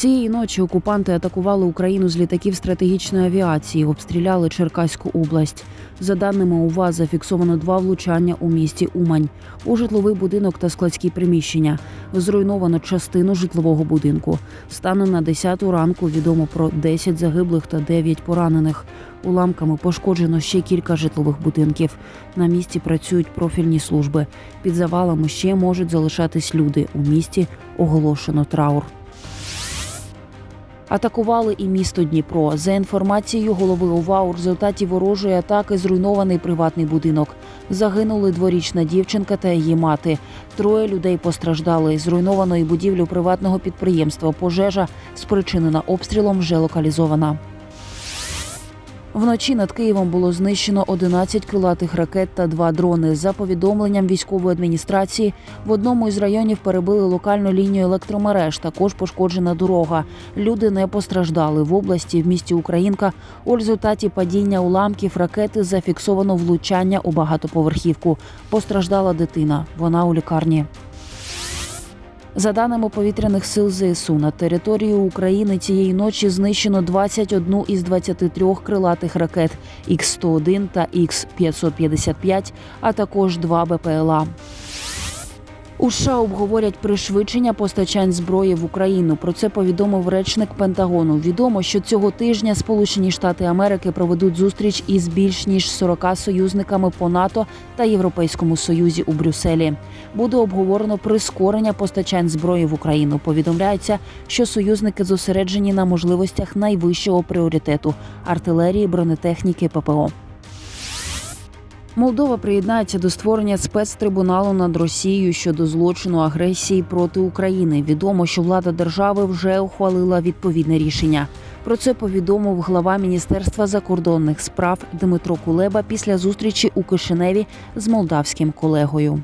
Цієї ночі окупанти атакували Україну з літаків стратегічної авіації, обстріляли Черкаську область. За даними УВА, зафіксовано два влучання у місті Умань. У житловий будинок та складські приміщення. Зруйновано частину житлового будинку. Станом на 10 ранку відомо про 10 загиблих та 9 поранених. Уламками пошкоджено ще кілька житлових будинків. На місці працюють профільні служби. Під завалами ще можуть залишатись люди. У місті оголошено траур. Атакували і місто Дніпро. За інформацією голови ОВА, у результаті ворожої атаки зруйнований приватний будинок. Загинули дворічна дівчинка та її мати. Троє людей постраждали. Зруйновано і будівлю приватного підприємства. Пожежа, спричинена обстрілом, вже локалізована. Вночі над Києвом було знищено 11 крилатих ракет та два дрони. За повідомленням військової адміністрації, в одному із районів перебили локальну лінію електромереж. Також пошкоджена дорога. Люди не постраждали в області. В місті Українка у результаті падіння уламків ракети зафіксовано влучання у багатоповерхівку. Постраждала дитина. Вона у лікарні. За даними повітряних сил ЗСУ, на території України цієї ночі знищено 21 із 23 крилатих ракет Х-101 та Х-555, а також два БПЛА. У США обговорять пришвидшення постачань зброї в Україну. Про це повідомив речник Пентагону. Відомо, що цього тижня Сполучені Штати Америки проведуть зустріч із більш ніж 40 союзниками по НАТО та Європейському Союзі у Брюсселі. Буде обговорено прискорення постачань зброї в Україну. Повідомляється, що союзники зосереджені на можливостях найвищого пріоритету артилерії, бронетехніки, ППО. Молдова приєднається до створення спецтрибуналу над Росією щодо злочину агресії проти України. Відомо, що влада держави вже ухвалила відповідне рішення. Про це повідомив глава Міністерства закордонних справ Дмитро Кулеба після зустрічі у Кишиневі з молдавським колегою.